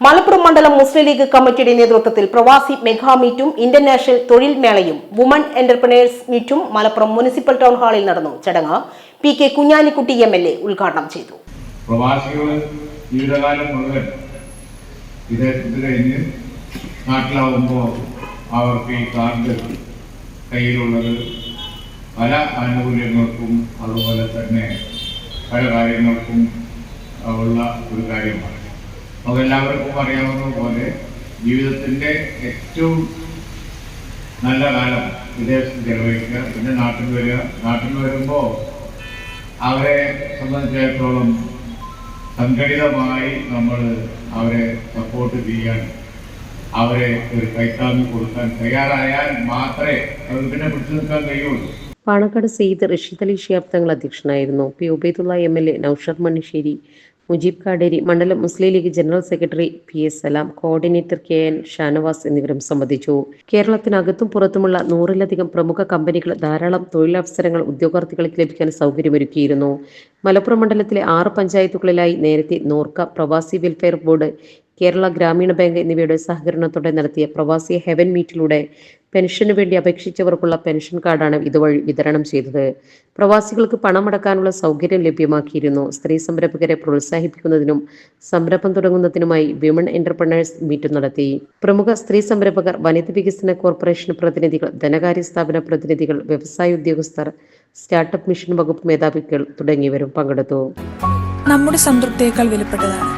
മലപ്പുറം മണ്ഡലം മുസ്ലിം ലീഗ് കമ്മിറ്റിയുടെ നേതൃത്വത്തിൽ പ്രവാസി മെഗാ മീറ്റും ഇന്റർനാഷണൽ തൊഴിൽ മേളയും വുമൺ എന്റർപ്രണേഴ്സ് മീറ്റും മലപ്പുറം മുനിസിപ്പൽ ടൗൺ ഹാളിൽ നടന്നു. ചടങ്ങ് P K Kunhalikutty M L A ഉദ്ഘാടനം ചെയ്തു. പ്രവാസികൾ അവർക്ക് ഈ കാർഡ് കയ്യിലുള്ളത് പല ആനുകൂല്യങ്ങൾക്കും അതുപോലെ തന്നെ പല കാര്യങ്ങൾക്കും ഉള്ള ഒരു കാര്യമാണ്. നമുക്കെല്ലാവർക്കും അറിയാവുന്ന പോലെ ജീവിതത്തിന്റെ ഏറ്റവും നല്ല കാലം വിദേശത്ത് ചെലവഴിക്കുക. പിന്നെ നാട്ടിൽ വരിക. നാട്ടിൽ വരുമ്പോൾ അവരെ സംബന്ധിച്ചിടത്തോളം സംഘടിതമായി നമ്മൾ അവരെ സപ്പോർട്ട് ചെയ്യാൻ അവരെ ഒരു കൈത്താങ്ങ് കൊടുക്കാൻ തയ്യാറായാൽ മാത്രമേ അവർ പിന്നെ പിടിച്ചു നിൽക്കാൻ കഴിയുള്ളൂ. പാണക്കാട് സെയ്ദ് റഷീദ് അലി ഷിയാബ് തങ്ങൾ അധ്യക്ഷനായിരുന്നു. P. Ubaidulla M. L. A. Noushar Mannisseri Mujeeb Kaderi മണ്ഡലം Muslim League general secretary P S Salam coordinator K N Shanavas എന്നിവരും സംബന്ധിച്ചു. കേരളത്തിനകത്തും പുറത്തുമുള്ള നൂറിലധികം പ്രമുഖ കമ്പനികൾ ധാരാളം തൊഴിലവസരങ്ങൾ ഉദ്യോഗാർത്ഥികൾക്ക് ലഭിക്കാൻ സൗകര്യമൊരുക്കിയിരുന്നു. മലപ്പുറം മണ്ഡലത്തിലെ ആറ് പഞ്ചായത്തുകളിലായി നേരത്തെ നോർക്ക പ്രവാസി വെൽഫെയർ ബോർഡ് കേരള ഗ്രാമീണ ബാങ്ക് എന്നിവയുടെ സഹകരണത്തോടെ നടത്തിയ പ്രവാസി ഹെവൻ മീറ്റിലൂടെ പെൻഷനു വേണ്ടി അപേക്ഷിച്ചവർക്കുള്ള പെൻഷൻ കാർഡാണ് ഇതുവഴി വിതരണം ചെയ്തത്. പ്രവാസികൾക്ക് പണമടക്കാനുള്ള സൗകര്യം ലഭ്യമാക്കിയിരുന്നു. സ്ത്രീ സംരംഭകരെ പ്രോത്സാഹിപ്പിക്കുന്നതിനും സംരംഭം തുടങ്ങുന്നതിനുമായി വിമൺ എന്റർപ്രണേഴ്സ് മീറ്റ് നടത്തി. പ്രമുഖ സ്ത്രീ സംരംഭകർ വനിത വികസന കോർപ്പറേഷൻ പ്രതിനിധികൾ ധനകാര്യ സ്ഥാപന പ്രതിനിധികൾ വ്യവസായ ഉദ്യോഗസ്ഥർ സ്റ്റാർട്ടപ്പ് മിഷൻ വകുപ്പ് മേധാവികൾ തുടങ്ങിയവരും പങ്കെടുത്തു. നമ്മുടെ സംതൃപ്തിയേക്കാൾ വിലപ്പെട്ടതാണ്.